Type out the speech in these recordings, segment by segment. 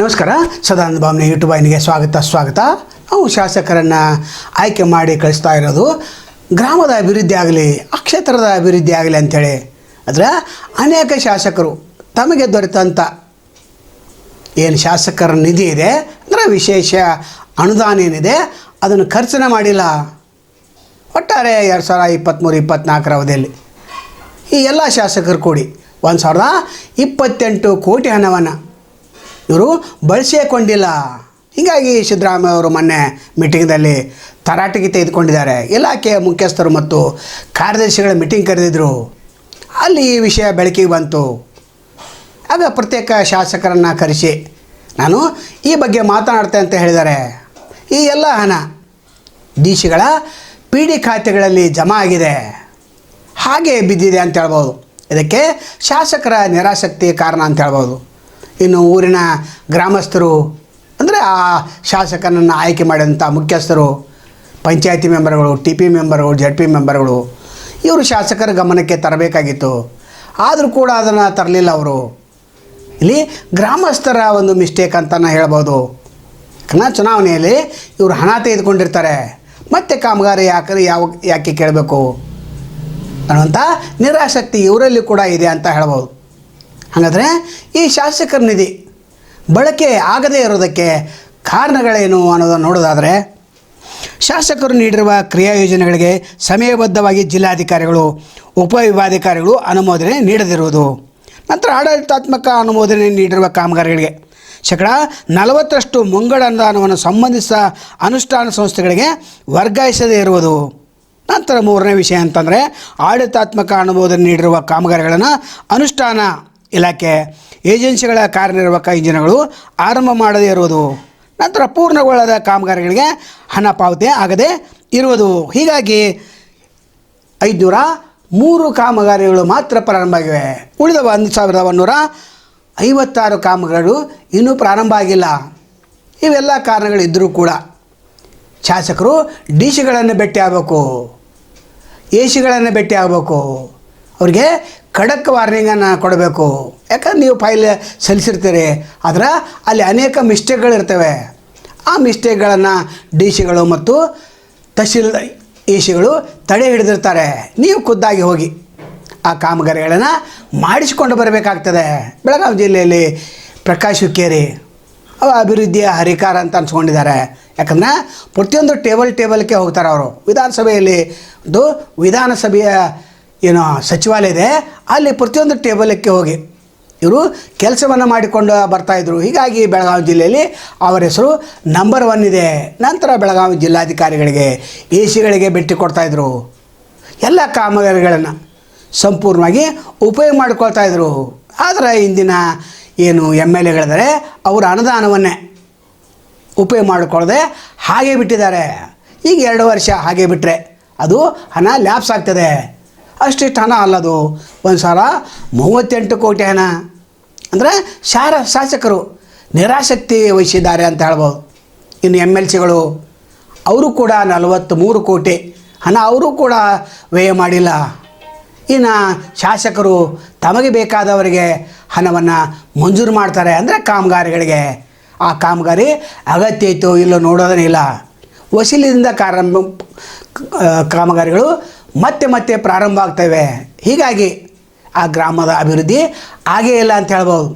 ನಮಸ್ಕಾರ ಸದಾನಂದ ಭಾವನೆ ಯೂಟ್ಯೂಬ್ ವಾಹಿನಿಗೆ ಸ್ವಾಗತ ಸ್ವಾಗತ. ನಾವು ಶಾಸಕರನ್ನು ಆಯ್ಕೆ ಮಾಡಿ ಕಳಿಸ್ತಾ ಇರೋದು ಗ್ರಾಮದ ಅಭಿವೃದ್ಧಿ ಆಗಲಿ ಕ್ಷೇತ್ರದ ಅಭಿವೃದ್ಧಿ ಆಗಲಿ ಅಂಥೇಳಿ ಆದರೆ ಅನೇಕ ಶಾಸಕರು ತಮಗೆ ದೊರೆತಂಥ ಏನು ಶಾಸಕರ ನಿಧಿ ಇದೆ, ಅಂದರೆ ವಿಶೇಷ ಅನುದಾನ ಏನಿದೆ, ಅದನ್ನು ಖರ್ಚನೆ ಮಾಡಿಲ್ಲ. ಒಟ್ಟಾರೆ ಎರಡು ಸಾವಿರ ಇಪ್ಪತ್ತ್ಮೂರು ಇಪ್ಪತ್ತ್ನಾಲ್ಕರ ಅವಧಿಯಲ್ಲಿ ಈ ಎಲ್ಲ ಶಾಸಕರು ಕೂಡಿ ಒಂದು ಸಾವಿರದ ಇಪ್ಪತ್ತೆಂಟು ಕೋಟಿ ಹಣವನ್ನು ಇವರು ಬಳಸಿಕೊಂಡಿಲ್ಲ ಹೀಗಾಗಿ ಸಿದ್ದರಾಮಯ್ಯ ಅವರು ಮೊನ್ನೆ ಮೀಟಿಂಗ್ದಲ್ಲಿ ತರಾಟೆಗೆ ತೆಗೆದುಕೊಂಡಿದ್ದಾರೆ. ಇಲಾಖೆಯ ಮುಖ್ಯಸ್ಥರು ಮತ್ತು ಕಾರ್ಯದರ್ಶಿಗಳ ಮೀಟಿಂಗ್ ಕರೆದಿದ್ದರು ಅಲ್ಲಿ ಈ ವಿಷಯ ಬೆಳಕಿಗೆ ಬಂತು. ಆಗ ಪ್ರತ್ಯೇಕ ಶಾಸಕರನ್ನು ಕರೆಸಿ, ನಾನು ಈ ಬಗ್ಗೆ ಮಾತನಾಡ್ತೆ ಅಂತ ಹೇಳಿದ್ದಾರೆ. ಈ ಎಲ್ಲ ಹಣ ಡಿ ಸಿಗಳ ಪಿ ಡಿ ಖಾತೆಗಳಲ್ಲಿ ಜಮಾ ಆಗಿದೆ. ಹಾಗೆ ಬಿದ್ದಿದೆ ಅಂತ ಹೇಳ್ಬೋದು. ಇದಕ್ಕೆ ಶಾಸಕರ ನಿರಾಸಕ್ತಿ ಕಾರಣ ಅಂತ ಹೇಳ್ಬೋದು. ಇನ್ನು ಊರಿನ ಗ್ರಾಮಸ್ಥರು, ಅಂದರೆ ಆ ಶಾಸಕನನ್ನು ಆಯ್ಕೆ ಮಾಡಿದಂಥ ಮುಖ್ಯಸ್ಥರು, ಪಂಚಾಯತಿ ಮೆಂಬರ್ಗಳು ಟಿ ಪಿ ಮೆಂಬರ್ಗಳು ಜಡ್ ಪಿ ಮೆಂಬರ್ಗಳು, ಇವರು ಶಾಸಕರ ಗಮನಕ್ಕೆ ತರಬೇಕಾಗಿತ್ತು. ಆದರೂ ಕೂಡ ಅದನ್ನು ತರಲಿಲ್ಲ ಅವರು. ಇಲ್ಲಿ ಗ್ರಾಮಸ್ಥರ ಒಂದು ಮಿಸ್ಟೇಕ್ ಅಂತ ಹೇಳ್ಬೋದು. ಯಾಕಂದ್ರೆ ಚುನಾವಣೆಯಲ್ಲಿ ಇವರು ಹಣ ತೆಗೆದುಕೊಂಡಿರ್ತಾರೆ. ಮತ್ತೆ ಕಾಮಗಾರಿ ಯಾಕೆ, ಯಾವ, ಯಾಕೆ ಕೇಳಬೇಕು ಅನ್ನುವಂಥ ನಿರಾಸಕ್ತಿ ಇವರಲ್ಲಿ ಕೂಡ ಇದೆ ಅಂತ ಹೇಳ್ಬೋದು. ಹಾಗಾದರೆ ಈ ಶಾಸಕರ ನಿಧಿ ಬಳಕೆ ಆಗದೇ ಇರೋದಕ್ಕೆ ಕಾರಣಗಳೇನು ಅನ್ನೋದನ್ನು ನೋಡೋದಾದರೆ, ಶಾಸಕರು ನೀಡಿರುವ ಕ್ರಿಯಾ ಯೋಜನೆಗಳಿಗೆ ಸಮಯಬದ್ಧವಾಗಿ ಜಿಲ್ಲಾಧಿಕಾರಿಗಳು ಉಪವಿಭಾಗಾಧಿಕಾರಿಗಳು ಅನುಮೋದನೆ ನೀಡದಿರುವುದು, ನಂತರ ಆಡಳಿತಾತ್ಮಕ ಅನುಮೋದನೆ ನೀಡಿರುವ ಕಾಮಗಾರಿಗಳಿಗೆ. ಶೇಕಡ ನಲವತ್ತರಷ್ಟು ಮುಂಗಡ ಅನುದಾನವನ್ನು ಸಂಬಂಧಿಸಿದ ಅನುಷ್ಠಾನ ಸಂಸ್ಥೆಗಳಿಗೆ ವರ್ಗಾಯಿಸದೇ ಇರುವುದು. ನಂತರ ಮೂರನೇ ವಿಷಯ ಅಂತಂದರೆ, ಆಡಳಿತಾತ್ಮಕ ಅನುಮೋದನೆ ನೀಡಿರುವ ಕಾಮಗಾರಿಗಳನ್ನು ಅನುಷ್ಠಾನ ಇಲಾಖೆ ಏಜೆನ್ಸಿಗಳ ಕಾರ್ಯನಿರ್ವಾಹಕ ಇಂಜಿನ್ಗಳು ಆರಂಭ ಮಾಡದೇ ಇರುವುದು, ನಂತರ ಪೂರ್ಣಗೊಳ್ಳದ ಕಾಮಗಾರಿಗಳಿಗೆ ಹಣ ಪಾವತಿ ಆಗದೆ ಇರುವುದು. ಹೀಗಾಗಿ ಐದುನೂರ ಮೂರು ಕಾಮಗಾರಿಗಳು ಮಾತ್ರ ಪ್ರಾರಂಭ ಆಗಿವೆ. ಉಳಿದ ಒಂದು ಸಾವಿರದ ಒಂದೂರ ಐವತ್ತಾರು ಕಾಮಗಾರಿಗಳು ಇನ್ನೂ ಪ್ರಾರಂಭ ಆಗಿಲ್ಲ. ಇವೆಲ್ಲ ಕಾರಣಗಳಿದ್ದರೂ ಕೂಡ ಶಾಸಕರು ಡಿ ಸಿಗಳನ್ನು ಭೇಟಿ ಆಗಬೇಕು ಎ ಸಿಗಳನ್ನು ಭೇಟಿ ಆಗಬೇಕು ಅವ್ರಿಗೆ ಖಡಕ್ ವಾರ್ನಿಂಗನ್ನು ಕೊಡಬೇಕು. ಯಾಕಂದ್ರೆ ನೀವು ಫೈಲ್ ಸಲ್ಲಿಸಿರ್ತೀರಿ. ಆದ್ರೆ ಅಲ್ಲಿ ಅನೇಕ ಮಿಸ್ಟೇಕ್ಗಳಿರ್ತವೆ. ಆ ಮಿಸ್ಟೇಕ್ಗಳನ್ನು ಡಿ ಸಿಗಳು ಮತ್ತು ತಹಶೀಲ್ ಇ ಸಿಗಳು ತಡೆ ಹಿಡಿದಿರ್ತಾರೆ. ನೀವು ಖುದ್ದಾಗಿ ಹೋಗಿ ಆ ಕಾಮಗಾರಿಗಳನ್ನು ಮಾಡಿಸಿಕೊಂಡು ಬರಬೇಕಾಗ್ತದೆ. ಬೆಳಗಾವಿ ಜಿಲ್ಲೆಯಲ್ಲಿ ಪ್ರಕಾಶ್ ಹುಕ್ಕೇರಿ ಅವ ಅಭಿವೃದ್ಧಿಯ ಹರಿಕಾರ ಅಂತ ಅನ್ಸ್ಕೊಂಡಿದ್ದಾರೆ. ಯಾಕಂದ್ರೆ ಪ್ರತಿಯೊಂದು ಟೇಬಲ್ ಟೇಬಲ್ಗೆ ಹೋಗ್ತಾರೆ ಅವರು. ವಿಧಾನಸಭೆಯಲ್ಲಿ ಒಂದು ವಿಧಾನಸಭೆಯ ಏನು ಸಚಿವಾಲಯ ಇದೆ, ಅಲ್ಲಿ ಪ್ರತಿಯೊಂದು ಟೇಬಲಕ್ಕೆ ಹೋಗಿ ಇವರು ಕೆಲಸವನ್ನು ಮಾಡಿಕೊಂಡು ಬರ್ತಾಯಿದ್ರು ಹೀಗಾಗಿ ಬೆಳಗಾವಿ ಜಿಲ್ಲೆಯಲ್ಲಿ ಅವರ ಹೆಸರು ನಂಬರ್ ಒನ್ ಇದೆ. ನಂತರ ಬೆಳಗಾವಿ ಜಿಲ್ಲಾಧಿಕಾರಿಗಳಿಗೆ ಎ ಸಿಗಳಿಗೆ ಭೇಟಿ ಕೊಡ್ತಾಯಿದ್ರು ಎಲ್ಲ ಕಾಮಗಾರಿಗಳನ್ನು ಸಂಪೂರ್ಣವಾಗಿ ಉಪಯೋಗ ಮಾಡ್ಕೊಳ್ತಾ ಇದ್ರು. ಆದರೆ ಇಂದಿನ ಏನು ಎಂ ಎಲ್ ಎಗಳಿದ್ದಾರೆ ಅವರ ಅನುದಾನವನ್ನೇ ಉಪಯೋಗ ಮಾಡಿಕೊಳ್ಳದೆ ಹಾಗೆ ಬಿಟ್ಟಿದ್ದಾರೆ. ಈಗ ಎರಡು ವರ್ಷ ಹಾಗೆ ಬಿಟ್ಟರೆ ಅದು ಹಣ ಲ್ಯಾಪ್ಸ್ ಆಗ್ತದೆ. ಅಷ್ಟಿಷ್ಟು ಹಣ ಅಲ್ಲದು. ಒಂದು ಸಾವಿರ ಮೂವತ್ತೆಂಟು ಕೋಟಿ ಹಣ. ಅಂದರೆ ಶಾರ, ಶಾಸಕರು ನಿರಾಸಕ್ತಿ ವಹಿಸಿದ್ದಾರೆ ಅಂತ ಹೇಳ್ಬೋದು. ಇನ್ನು ಎಂ ಎಲ್ ಸಿಗಳು. ಅವರು ಕೂಡ ನಲವತ್ತು ಮೂರು ಕೋಟಿ ಹಣ ಅವರು ಕೂಡ ವ್ಯಯ ಮಾಡಿಲ್ಲ. ಇನ್ನು ಶಾಸಕರು ತಮಗೆ ಬೇಕಾದವರಿಗೆ ಹಣವನ್ನು ಮಂಜೂರು ಮಾಡ್ತಾರೆ ಅಂದರೆ ಕಾಮಗಾರಿಗಳಿಗೆ. ಆ ಕಾಮಗಾರಿ ಅಗತ್ಯ ಇತ್ತು ಇಲ್ಲೋ ನೋಡೋದೇ ಇಲ್ಲ. ವಸೀಲಿಂದ ಕಾರಂಭ ಕಾಮಗಾರಿಗಳು ಮತ್ತೆ ಮತ್ತೆ ಪ್ರಾರಂಭ ಆಗ್ತವೆ. ಹೀಗಾಗಿ ಆ ಗ್ರಾಮದ ಅಭಿವೃದ್ಧಿ ಆಗೇ ಇಲ್ಲ ಅಂತ ಹೇಳ್ಬೋದು.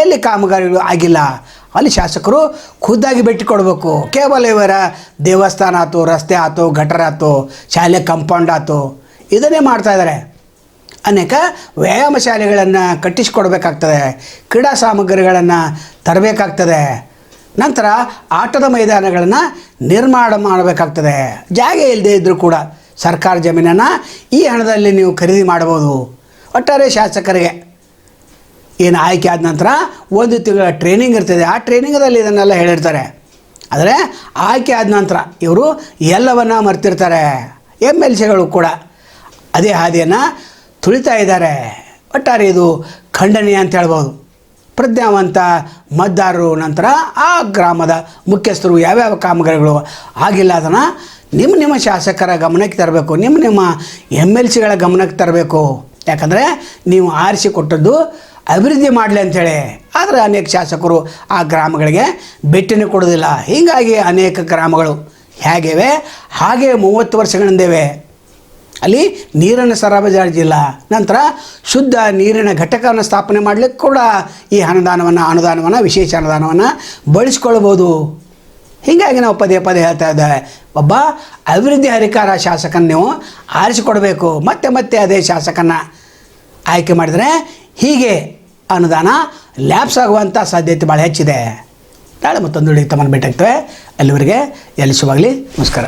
ಎಲ್ಲಿ ಕಾಮಗಾರಿಗಳು ಆಗಿಲ್ಲ, ಅಲ್ಲಿ ಶಾಸಕರು ಖುದ್ದಾಗಿ ಭೇಟಿ ಕೊಡಬೇಕು. ಕೇವಲ ಇವರ ದೇವಸ್ಥಾನ ಆಯ್ತು, ರಸ್ತೆ ಆಯ್ತು, ಗಟರ್ ಆಯ್ತು, ಶಾಲೆ ಕಂಪೌಂಡ್ ಆಯ್ತು, ಇದನ್ನೇ ಮಾಡ್ತಾಯಿದ್ದಾರೆ ಅನೇಕ ವ್ಯಾಯಾಮ ಶಾಲೆಗಳನ್ನು ಕಟ್ಟಿಸಿಕೊಡ್ಬೇಕಾಗ್ತದೆ. ಕ್ರೀಡಾ ಸಾಮಗ್ರಿಗಳನ್ನು ತರಬೇಕಾಗ್ತದೆ. ನಂತರ ಆಟದ ಮೈದಾನಗಳನ್ನು ನಿರ್ಮಾಣ ಮಾಡಬೇಕಾಗ್ತದೆ. ಜಾಗ ಇಲ್ಲದೆ ಇದ್ದರೂ ಕೂಡ ಸರ್ಕಾರ ಜಮೀನನ್ನು ಈ ಹಣದಲ್ಲಿ ನೀವು ಖರೀದಿ ಮಾಡ್ಬೋದು ಒಟ್ಟಾರೆ ಶಾಸಕರಿಗೆ ಏನು ಆಯ್ಕೆ ಆದ ನಂತರ ಒಂದು ತಿಂಗಳ ಟ್ರೈನಿಂಗ್ ಇರ್ತದೆ. ಆ ಟ್ರೈನಿಂಗದಲ್ಲಿ ಇದನ್ನೆಲ್ಲ ಹೇಳಿರ್ತಾರೆ. ಆದರೆ ಆಯ್ಕೆ ಆದ ನಂತರ ಇವರು ಎಲ್ಲವನ್ನು ಮರ್ತಿರ್ತಾರೆ. ಎಂ ಎಲ್ ಸಿಗಳು ಕೂಡ ಅದೇ ಹಾದಿಯನ್ನು ತುಳಿತಾ ಇದ್ದಾರೆ. ಒಟ್ಟಾರೆ ಇದು ಖಂಡನೀಯ ಅಂತ ಹೇಳ್ಬೋದು. ಪ್ರಜ್ಞಾವಂತ ಮತದಾರರು ನಂತರ ಆ ಗ್ರಾಮದ ಮುಖ್ಯಸ್ಥರು ಯಾವ್ಯಾವ ಕಾಮಗಾರಿಗಳು ಆಗಿಲ್ಲ ಅದನ್ನು ನಿಮ್ಮ ನಿಮ್ಮ ಶಾಸಕರ ಗಮನಕ್ಕೆ ತರಬೇಕು, ನಿಮ್ಮ ನಿಮ್ಮ ಎಂ ಎಲ್ ಸಿಗಳ ಗಮನಕ್ಕೆ ತರಬೇಕು. ಯಾಕಂದರೆ ನೀವು ಆರಿಸಿ ಕೊಟ್ಟದ್ದು ಅಭಿವೃದ್ಧಿ ಮಾಡಲಿ ಅಂಥೇಳಿ. ಆದರೆ ಅನೇಕ ಶಾಸಕರು ಆ ಗ್ರಾಮಗಳಿಗೆ ಭೇಟಿನೇ ಕೊಡೋದಿಲ್ಲ ಹೀಗಾಗಿ ಅನೇಕ ಗ್ರಾಮಗಳು ಹೇಗಿವೆ? ಹಾಗೆ ಮೂವತ್ತು ವರ್ಷಗಳಿಂದಿವೆ. ಅಲ್ಲಿ ನೀರನ್ನು ಸರಬರಾಜಿಲ್ಲ ನಂತರ ಶುದ್ಧ ನೀರಿನ ಘಟಕವನ್ನು ಸ್ಥಾಪನೆ ಮಾಡಲಿಕ್ಕೆ ಕೂಡ ಈ ಅನುದಾನವನ್ನು ಅನುದಾನವನ್ನು, ವಿಶೇಷ ಅನುದಾನವನ್ನು ಬಳಸ್ಕೊಳ್ಬೋದು ಹೀಗಾಗಿ ನಾವು ಪದೇ ಪದೇ ಹೇಳ್ತಾ ಇದ್ದೇವೆ. ಒಬ್ಬ ಅಭಿವೃದ್ಧಿ ಅಧಿಕಾರ ಶಾಸಕನ ನೀವು ಆರಿಸಿಕೊಡಬೇಕು. ಮತ್ತೆ ಮತ್ತೆ ಅದೇ ಶಾಸಕನ ಆಯ್ಕೆ ಮಾಡಿದರೆ ಹೀಗೆ ಅನುದಾನ ಲ್ಯಾಪ್ಸ್ ಆಗುವಂಥ ಸಾಧ್ಯತೆ ಭಾಳ ಹೆಚ್ಚಿದೆ. ನಾಳೆ ಮತ್ತೊಂದು ತಮ್ಮನ್ನು ಭೇಟಿ ಆಗ್ತೇವೆ ಅಲ್ಲಿವರೆಗೆ ಎಲ್ಲಿ ಶುಭಾಗಲಿ ನಮಸ್ಕಾರ.